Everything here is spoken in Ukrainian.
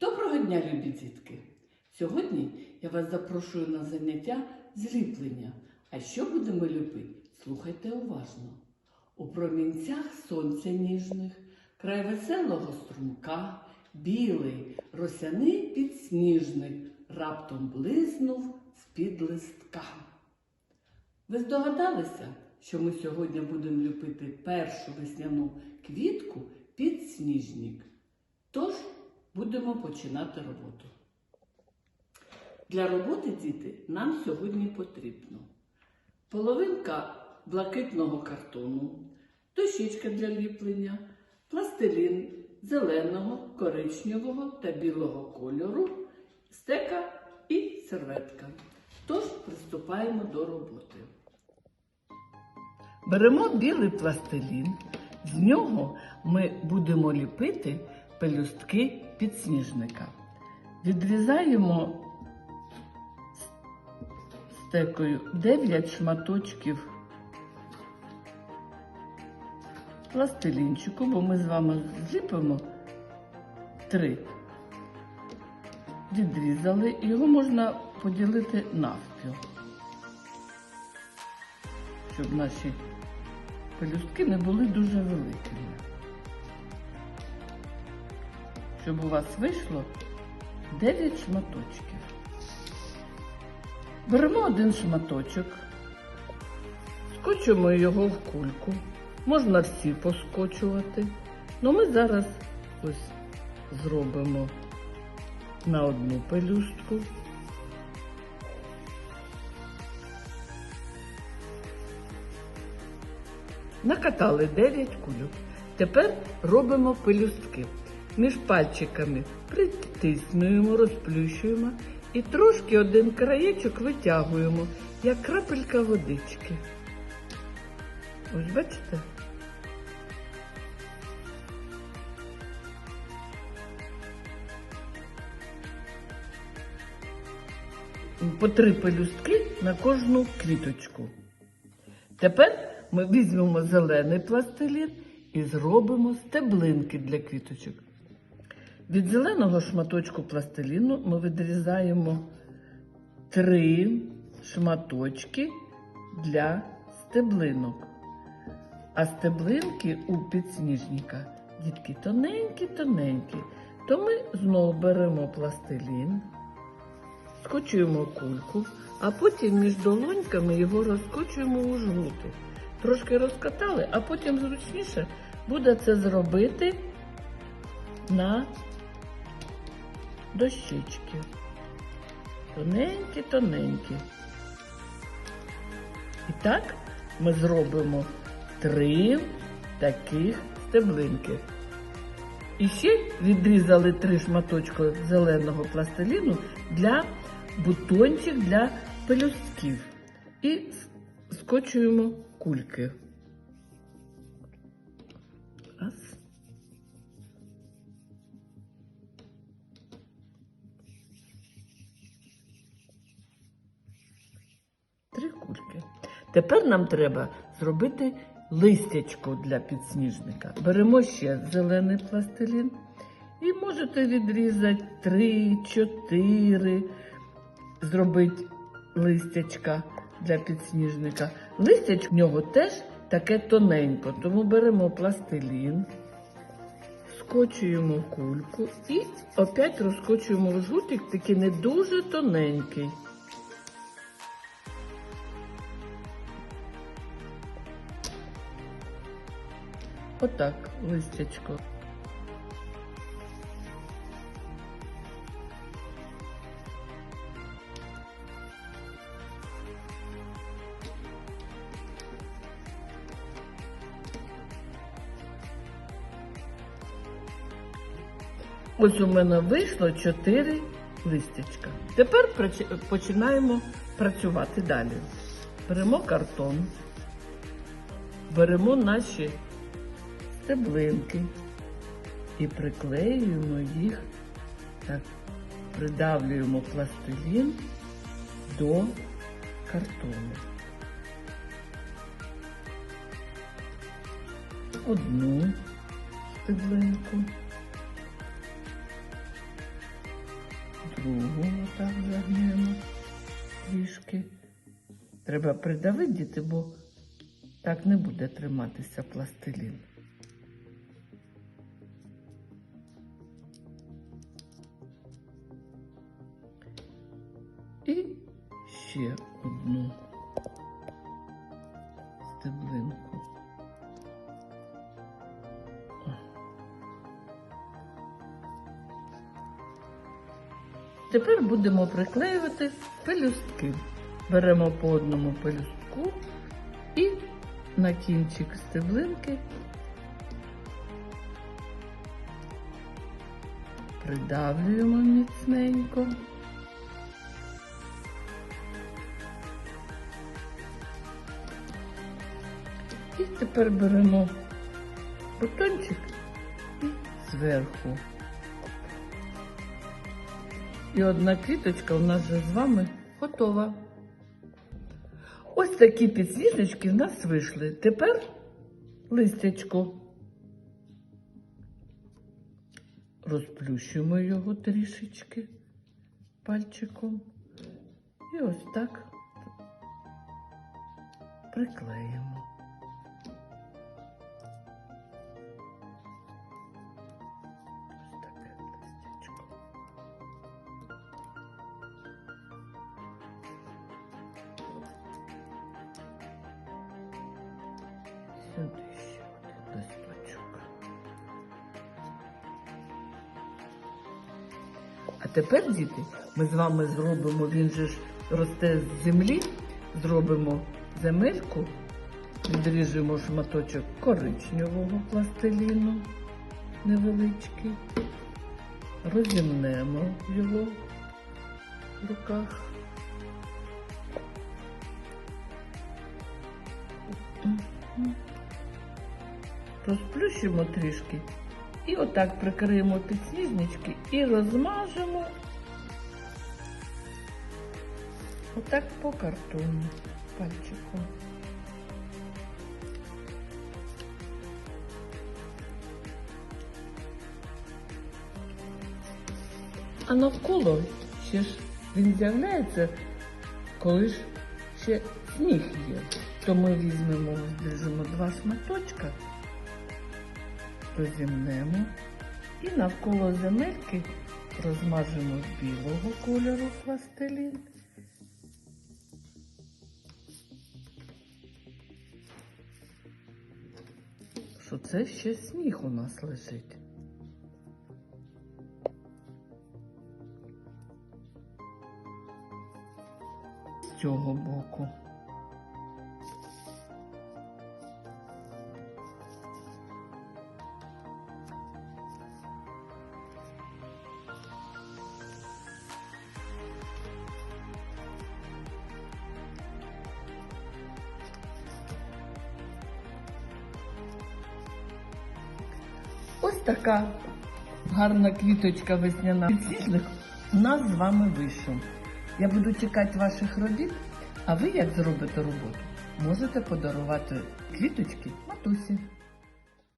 Доброго дня, любі дітки! Сьогодні я вас запрошую на заняття зліплення. А що будемо ліпити? Слухайте уважно. У промінцях сонця ніжних, край веселого струмка, білий, росяний підсніжник раптом близнув з-під листка. Ви здогадалися, що ми сьогодні будемо ліпити першу весняну квітку підсніжник? Будемо починати роботу. Для роботи, діти, нам сьогодні потрібно половинка блакитного картону, дощечка для ліплення, пластилін зеленого, коричневого та білого кольору, стека і серветка. Тож приступаємо до роботи. Беремо білий пластилін, з нього ми будемо ліпити пелюстки підсніжника. Відрізаємо стекою 9 шматочків пластилінчику, бо ми з вами зліпимо 3. Відрізали, його можна поділити навпіл, щоб наші пелюстки не були дуже великими. Щоб у вас вийшло 9 шматочків. Беремо один шматочок, скочуємо його в кульку. Можна всі поскочувати. але ми зараз ось зробимо на одну пелюстку. Накатали 9 кульок. Тепер робимо пелюстки. Між пальчиками притиснуємо, розплющуємо і трошки один краєчок витягуємо, як крапелька водички. Ось бачите? По три пелюстки на кожну квіточку. Тепер ми візьмемо зелений пластилін і зробимо стеблинки для квіточок. Від зеленого шматочку пластиліну ми відрізаємо три шматочки для стеблинок. А стеблинки у підсніжника, дітки, тоненькі-тоненькі. То ми знову беремо пластилін, скочуємо кульку, а потім між долоньками його розкочуємо у жгути. Трошки розкатали, а потім зручніше буде це зробити на дощечки. Тоненькі-тоненькі. І так ми зробимо три таких стеблинки. І ще відрізали три шматочки зеленого пластиліну для бутончик для пелюстків. І скочуємо кульки. Кульки. Тепер нам треба зробити листячко для підсніжника. Беремо ще зелений пластилін і можете відрізати три, чотири, зробити листячка для підсніжника. Листячко в нього теж таке тоненько, тому беремо пластилін, скочуємо кульку і опять розкочуємо жгутик, такий не дуже тоненький. Отак, листячко. Ось у мене вийшло 4 листячка. Тепер починаємо працювати далі. Беремо картон, беремо наші стеблинки і приклеюємо їх, так, придавлюємо пластилін до картону. Одну стеблинку. другу отак загнемо трішки. Треба придавити, бо так не буде триматися пластилін. Ще одну стеблинку. Тепер будемо приклеювати пелюстки. Беремо по одному пелюстку і на кінчик стеблинки придавлюємо міцненько. Тепер беремо бутончик зверху. І одна квіточка у нас вже з вами готова. Ось такі підсвіточки в нас вийшли. Тепер листячко. Розплющуємо його трішечки пальчиком. І ось так приклеїмо. Сюди ще один листочок. А тепер, діти, ми з вами зробимо, він же ж росте з землі, зробимо земельку, відріжемо шматочок коричневого пластиліну невеличкий, розімнемо його в руках. Мгм. Розплющимо трішки і отак прикриємо підсніжнички і розмажемо отак по картону пальчиком. А навколо ще ж він з'являється, коли ж ще сніг є. То ми візьмемо, збережемо два шматочка, розімнемо і навколо земельки розмажемо білого кольору пластилін. Що це ще сніг у нас лежить. З цього боку. Ось така гарна квіточка весняна підсніжник у нас з вами вийшов. Я буду чекати ваших робіт, а ви як зробите роботу, можете подарувати квіточки матусі.